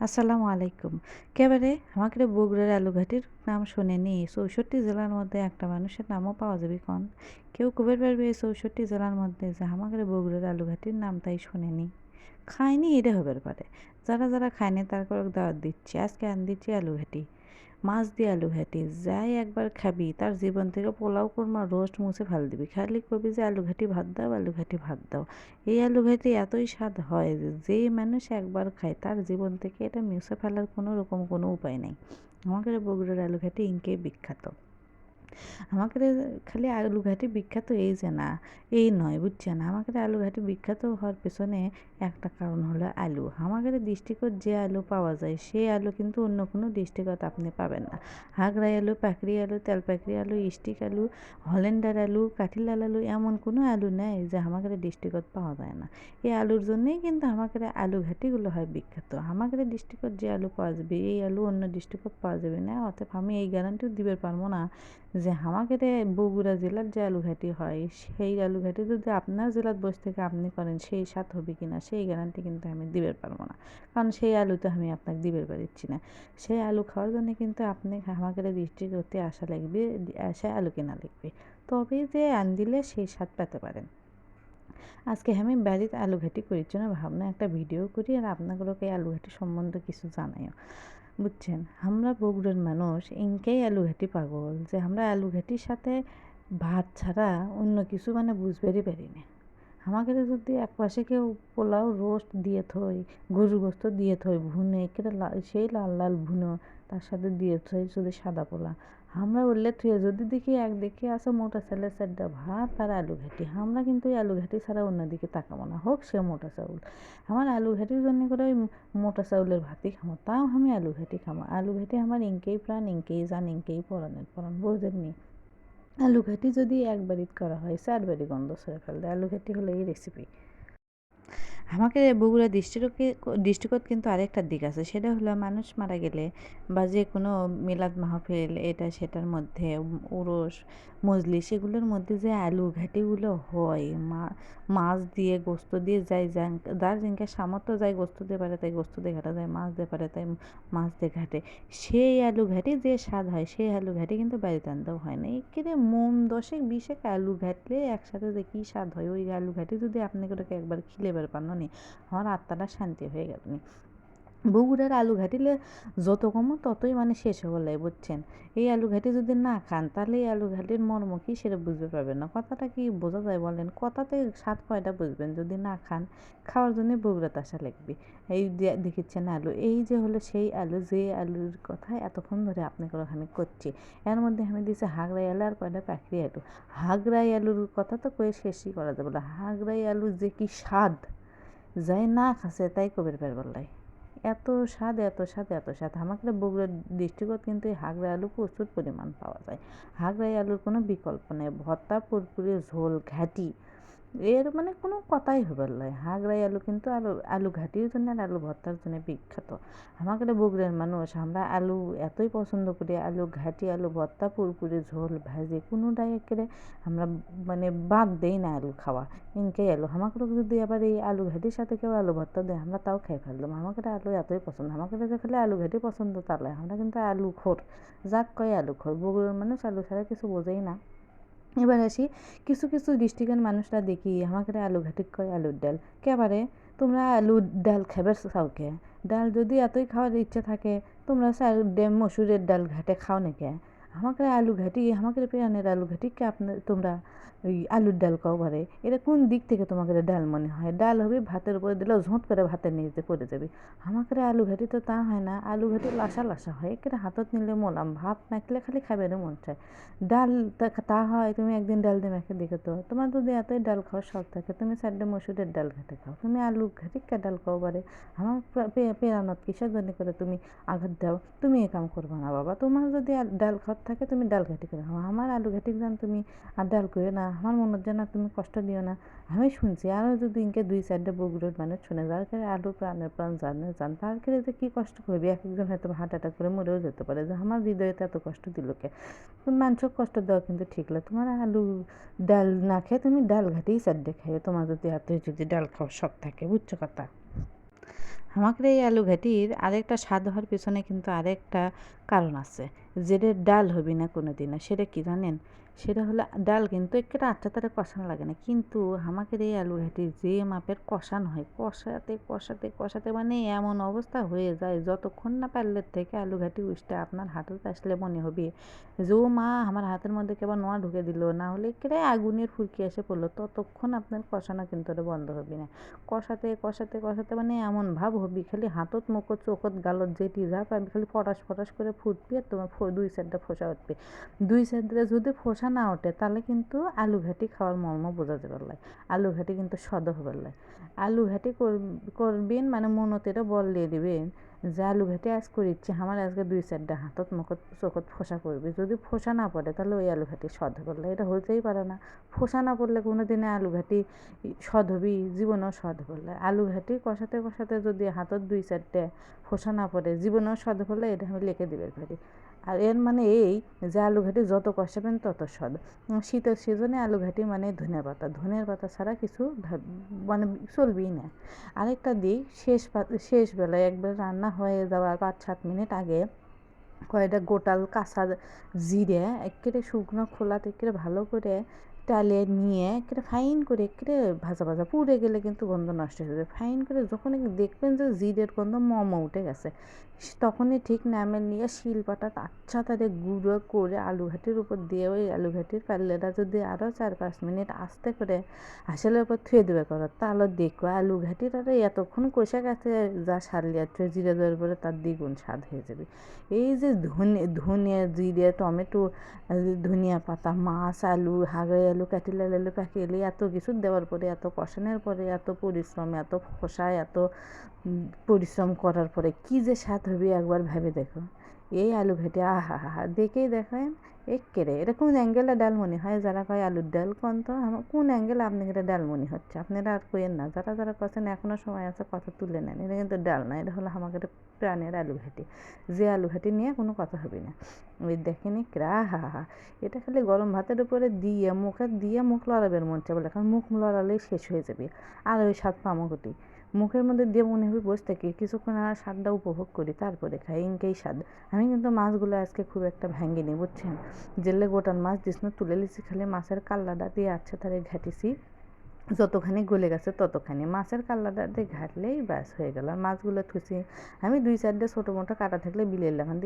আসসালামু আলাইকুম। কেবারে আমাকে বগুড়ার আলুঘাটির নাম শোনেনি। চৌষট্টি জেলার মধ্যে একটা মানুষের নামও পাওয়া যাবে কন? কেউ কবে পারবে এই চৌষট্টি জেলার মধ্যে যে আমাকে বগুড়ার আলুঘাটির নাম তাই শোনেনি? খায়নি, এটা হবার পারে। যারা যারা খায়নি তারপর দাওয়াত দিচ্ছি। আজকে আন দিচ্ছি আলুঘাটি। মাছ দিয়ে আলু ঘাটি, যাই একবার খাবি, তার জীবন থেকে পোলাও, কোরমা, রোস্ট মুছে ফেল দিবি। খালি কবি যে আলু ঘাটি ভাত দাও, আলু ঘাটি ভাত দাও। এই আলু ঘাটি এতই স্বাদ হয় যে যেই মানুষ একবার খায়, তার জীবন থেকে এটা মুছে ফেলার কোনো রকম কোনো উপায় নাই। আমাদের বগুড়ার আলু ঘাটি ইনকেই বিখ্যাত। আমাদের খালি আলু ঘাটি বিখ্যাত এই যে না, এই নয়, বুঝছেন? আমাদের আলু ঘাটি বিখ্যাত হওয়ার পেছনে একটা কারণ হলো আলু। আমাদের ডিস্ট্রিক্টত যে আলু পাওয়া যায়, সেই আলু কিন্তু অন্য কোনো ডিস্ট্রিক্টত আপনি পাবেন না। হাগড়াই আলু, পাকড়ি আলু, তেলপাকড়ি আলু স্টিক আলু, হলেন্ডার আলু, কাঠিলাল আলু, এমন কোনো আলু নেই যে আমাকে ডিস্ট্রিক্টত পাওয়া যায় না। এই আলুর জন্যই কিন্তু আমাকে আলু ঘাটিগুলো হয় বিখ্যাত। আমাদের ডিস্ট্রিক্টত যে আলু পাওয়া যাবে, এই আলু অন্য ডিস্ট্রিক্টত পাওয়া যাবে না, অতএব আমি এই গ্যারান্টিও দিবে পারব না যে আমাকে আমাদের বগুড়া জেলার যে আলু ঘাটি হয়, সেই আলু ঘাটি যদি আপনার জেলার বসে থেকে আপনি করেন, সেই স্বাদ হবে কি না সেই গ্যারান্টি কিন্তু আমি দিবে পারব না। কারণ সেই আলু তো আমি আপনাকে দিবে পারছি না। সেই আলু খাওয়ার জন্য কিন্তু আপনি আমাদের ডিস্ট্রিক্ট করতে আসা লাগবে, সে আলু কেনা লাগবে। তবে যে আন দিলে সেই স্বাদ পেতে পারেন। আজকে আমি বাড়িতে আলু ঘাটি করার জন্য ভাবনা একটা ভিডিও করি আর আপনাগুলোকে আলু ঘাটি সম্বন্ধে কিছু জানাইও। বুঝছেন? আমরা বগুড়ার মানুষ ইনকেই আলু ঘাটি পাগল যে আমরা আলু ঘাটির সাথে ভাত ছাড়া অন্য কিছু মানে বুঝবারই পারি না। আমাকে তো যদি এক পাশে কেউ পোলাও রোস্ট দিয়ে থই, গরুর গোস্ত দিয়ে থই, ভুনে কেটে সেই লাল লাল ভুনো, তার সাথে দিয়ে থই শুধু সাদা পোলা আমরা উল্লে থুয়ে যদি দেখি একদিকে আছে মোটা চালের চারটা ভাত আর আলু ঘাটি। আমরা কিন্তু আলু ঘাটি ছাড়া অন্যদিকে তাকাবো না। হোক, সে মোটা চাউল। আমার আলু ঘাটির জন্য করে ওই মোটা চাউলের ভাতই খামো তাও আমি আলু ঘাটি খামো আলু ঘাটি আমার ইনকেই প্রাণ, ইনকেই জান, ইনকেই পরানের পরান বোঝেননি? আলু ঘাটি যদি একবারিত করা হয় চারবারই গন্ধ ছেড়ে ফেলতে আলু ঘাটি হলো এই রেসিপি আমাকে বগুড়া ডিস্ট্রিক্টকে ডিস্ট্রিক্টত কিন্তু আরেকটা দিক আছে, সেটা হলো মানুষ মারা গেলে বা যে কোনো মিলাদ মাহফিল, এটা সেটার মধ্যে উরস মজলি, সেগুলোর মধ্যে যে আলু ঘাটিগুলো হয় মাছ দিয়ে গোস্ত দিয়ে যাই যার জিনকে সামর্থ্য যায় গোস্ত দিয়ে পারে, তাই গোস্ত দিয়ে ঘাটা যায়, মাছ দিয়ে পারে, তাই মাছ দিয়ে ঘাটে। সেই আলু ঘাটি যে স্বাদ হয়, সেই আলু ঘাটি কিন্তু বাড়িতে আনতেও হয় না। একেবারে মোম দশেক বিশেক আলু ঘাটলে একসাথে যে কী স্বাদ হয়, ওই আলু ঘাটি যদি আপনি ওটাকে একবার খিলে বের পান নি আমার আত্মাটা শান্তি হয়ে গেল বগুড়ার আলু ঘাটিলে যত কমো ততই মানে শেষ লাগে, বুঝছেন? এই আলু ঘাটি যদি না খান, তাহলে এই আলু ঘাটির মর্ম কি সেটা বুঝতে পারবেন না। কথাটা কি বোঝা যায় বলেন? কথাতে স্বাদ কয়টা বুঝবেন, যদি না খান, খাওয়ার জন্য বগুড়াতে আসা লাগবে। এই যে দেখেছেন আলু, এই যে হলো সেই আলু, যে আলুর কথা এতক্ষণ ধরে আপনাকে আমি করছি। এর মধ্যে আমি দিয়েছি হাগড়াই আলু আর কয়টা পাখরি আলু। হাগড়াই আলুর কথা তো কয়ে শেষই করা যাবে না। হাগড়াই আলুর যে কি স্বাদ, যাই না খাসে তাই কবের পারবার এত স্বাদ এত স্বাদ এত স্বাদ। আমাকে বগুড়ার ডিস্ট্রিক্টত কিন্তু এই হাগড়া আলু প্রচুর পরিমাণ পাওয়া যায়। হাগড়াই আলুর কোনো বিকল্প নেই। ভর্তা, পুরপুরি, ঝোল, ঘাটি এর মানে কোনো কথাই হবে নয় হাগড়াই আলু কিন্তু আলু আলু ঘাটির জন্য আর আলু ভর্তার জন্য বিখ্যাত। আমাদের বগুড়ার মানুষ, আমরা আলু এতই পছন্দ করি, আলু ঘাটি, আলু ভর্তা, পুরপুরি, ঝোল, ভাজি, কোনোটাই একেবারে আমরা মানে বাদ দেই না আলু খাওয়া। ইনকেই আলু আমাকে যদি আবার এই আলু ঘাটির সাথে কেউ আলু ভর্তা দেয়, আমরা তাও খেয়ে ফেললাম। আমাকে আলু এতই পছন্দ আমাকে যে খালি আলু ঘাটি পছন্দ তাহলে, আমরা কিন্তু আলু খোর। যাক কয় আলু খোর, বগুড়ার মানুষ আলু ছাড়া কিছু বোঝেই না। এবার আসি, কিছু কিছু ডিস্ট্রিক্টের মানুষরা দেখি, আমাকে আলু ঘাটি কয় আলুর ডাল। কেবারে তোমরা আলুর ডাল খাবার চাওকে। ডাল যদি এতই খাওয়ার ইচ্ছে থাকে, তোমরা ডেম মসুরের ডাল ঘাটে খাও নাকি? আমাকে আলু ঘাটি, আমাকে পেরানের আলু ঘাটি, কে আপনার, তোমরা ওই আলুর ডাল কাও পারে এটা কোন দিক থেকে তোমাকে ডাল মনে হয়? ডাল হবে ভাতের উপরে দিলে ঝোঁত করে ভাতের নিচে পড়ে যাবে। আমাকে আলু ঘাটি তো তা হয় না। আলু ঘাটি লাসা লাসা হয়। একে হাতত নিলে মোলাম ভাত মাখলে খালি খাবে না মন চায়। ডাল তা হয়, তুমি একদিন ডাল দিয়ে মেখে দেখে তো। তোমার যদি এতই ডাল খাওয়ার শখ থাকে, তুমি চারটে মসুরের ডাল ঘাটে খাও। তুমি আলু ঘাটি কে ডাল খাও পারে আমার পেরানত কিসের জন্য করে তুমি আঘাত দাও? তুমি এ কাম করব না বাবা। তোমার যদি ডাল খাওয়ার থাকে তুমি ডাল ঘাটি করে খাও। আমার আলু ঘাটি যান তুমি আর ডাল করে না, আমার মনের জন্য তুমি কষ্ট দিও না। আমি শুনছি আরও যদি ইনকে দুই চারটে বগুড়োর মানুষ শুনে, যার করে আলু প্রাণের প্রাণ জানে জান, তার করে যে কী কষ্ট করবে? এক একজন হয়তো হার্ট অ্যাটাক করে মরেও যেতে পারে। যে আমার হৃদয়তে এত কষ্ট দিল কে? তুমি মানুষকে কষ্ট দেওয়া কিন্তু ঠিক লাগে তোমার আলু ডাল না খেয়ে তুমি ডাল ঘাটেই চারটে খাইবে তোমার যদি এত যদি ডাল খাওয়ার শখ থাকে, বুঝছ কথা? আমাদের এই আলু ঘাটির আরেকটা স্বাদ হওয়ার পিছনে কিন্তু আরেকটা কারণ আছে। যেটা ডাল হবি না কোনো দিনও সেটা কি জানেন? সেটা হলো ডাল কিন্তু একটা আচ্ছা তারা কষানো লাগে না। কিন্তু আমাদের এই আলু ঘাটি যে মাপের কষানো হয়, কষাতে কষাতে কষাতে মানে এমন অবস্থা হয়ে যায়, যতক্ষণ না পারলে থেকে আলু ঘাটি উঠতে আপনার হাতত আসলে মনে হবে। যে মা, আমার হাতের মধ্যে কেবল নোয়া ঢুকে দিল, না হলে কেটে আগুনের ফুরকি এসে পড়ল, ততক্ষণ আপনার কষানো কিন্তু ওটা বন্ধ হবে না। কষাতে কষাতে কষাতে মানে এমন ভাব হবি, খালি হাতত, মুখত, চোখত, গালত যেটি যা পাবি, খালি ফটাস ফটাস করে ফুটবি আর তোমার দুই সাইডটা ফোসা উঠবে। দুই সাইডে যদি ফোসা না ওঠে, তাহলে কিন্তু আলু ঘাটি খাওয়ার মর্ম বোঝা যাবার লাই আলু ঘাটি কিন্তু স্বাদ হবার লাই আলু ঘাটি করবেন মানে মনতেরা বল দিয়ে দিবেন যে আলু ঘাটি আজ করিচ্ছি, আমার আজকে দুই চারটা হাতত মুখত চোখত ফোসা করবে। যদি ফোসা না পড়ে, তাহলে ওই আলু ঘাটি স্বাদ করলে এটা হতেই পারে না। ফোসা না পড়লে কোনো দিনে আলু ঘাটি স্বাদ হবি, জীবনেও স্বাদ করলে আলু ঘাটি কষাতে কষাতে যদি হাতত দুই চারটে ফোসা না পড়ে, জীবনেও স্বাদ করলে এটা আমি লিখে দিবে পারি আর এর মানে এই যে আলু ঘাটি যত কষাবেন তত স্বাদ। শীতের সিজনে আলু ঘাটি মানে ধনে পাতা। ধনের পাতা ছাড়া কিছু মানে চলবেই না। আরেকটা দিক, শেষ শেষ বেলায় একবার রান্না হয়ে যাওয়ার পাঁচ সাত মিনিট আগে কয়েকটা গোটাল কাঁচা জিরে, একেবারে শুকনো খোলাতে একেবারে ভালো করে টালে নিয়ে একেবারে ফাইন করে একেবারে ভাজা ভাজা পুড়ে গেলে কিন্তু গন্ধ নষ্ট হয়ে যাবে। ফাইন করে যখন দেখবেন যে জিরের গন্ধ মম উঠে গেছে তখনই ঠিক নামে নিয়ে শিলপাটা আচ্ছা তারে গুঁড়ো করে আলু ঘাটির উপর দিয়ে ওই আলু ঘাটির পাল্লেটা যদি আরও চার পাঁচ মিনিট আস্তে করে আসলে উপর থুয়ে দেবে করো, তাহলে দেখো আলু ঘাটির আর এতক্ষণ কষে গেছে, যা সারলিয়া থুয়ে জিরে দেওয়ার পরে তার দ্বিগুণ স্বাদ হয়ে যাবে। এই যে ধনে ধনিয়া জিরে, টমেটো, ধনিয়া পাতা, মাছ, আলু হাগড়ে আলু কাটিলে লুকা পাকিলে এত কিছু দেওয়ার পরে, এত কষানোর পরে, এত পরিশ্রম, এত খোসায় এত পরিশ্রম করার পরে কি যে স্বাদ হবে একবার ভেবে দেখো। এই আলু ঘেটে আহা, হা দেখেই দেখেন একেরে এটা কোন অ্যাঙ্গেলে ডাল মনে হয়? যারা কয় আলুর ডাল কোন তো আমার কোন অ্যাঙ্গেলে আপনি এটা ডাল মনে হচ্ছে? আপনারা আর কইেন না, যারা যারা কছেন এখনও সময় আছে কথা তুলে নেন। এটা কিন্তু ডাল না, এটা হলো আমাকে একটা প্রাণের আলু ঘাটি যে আলু ঘাটি নিয়ে কোনো কথা হবে না। ওই দেখেনি ক্রা হা হা, এটা খালি গরম ভাতের উপরে দিয়ে, মুখে দিয়ে মুখ লড়াবের মন চাই বলে, কারণ মুখ লড়ালেই শেষ হয়ে যাবে। আর ওই স্বাদ পামোঘটি মুখের মধ্যে দিয়ে মনে হবে বসে থাকি, কিছুক্ষণ আর স্বাদটা উপভোগ করি, তারপরে খাই ইনকেই স্বাদ। আমি কিন্তু মাছগুলো আজকে খুব একটা ভাঙিনি বুঝছেন? জেলে গোটান মাছ, দিস না তুলে লিছি খালি মাছের কাল্লাটা দিয়ে আছে তারে ঘাটিছি। যতখানি গলে গেছে ততখানি মাছের কাল্লাটা দিয়ে ঘাটলেই ব্যাস হয়ে গেল। আর মাছগুলো থুসি আমি দুই চারটে ছোটো মোটো কাটা থাকলে বিলের লাগান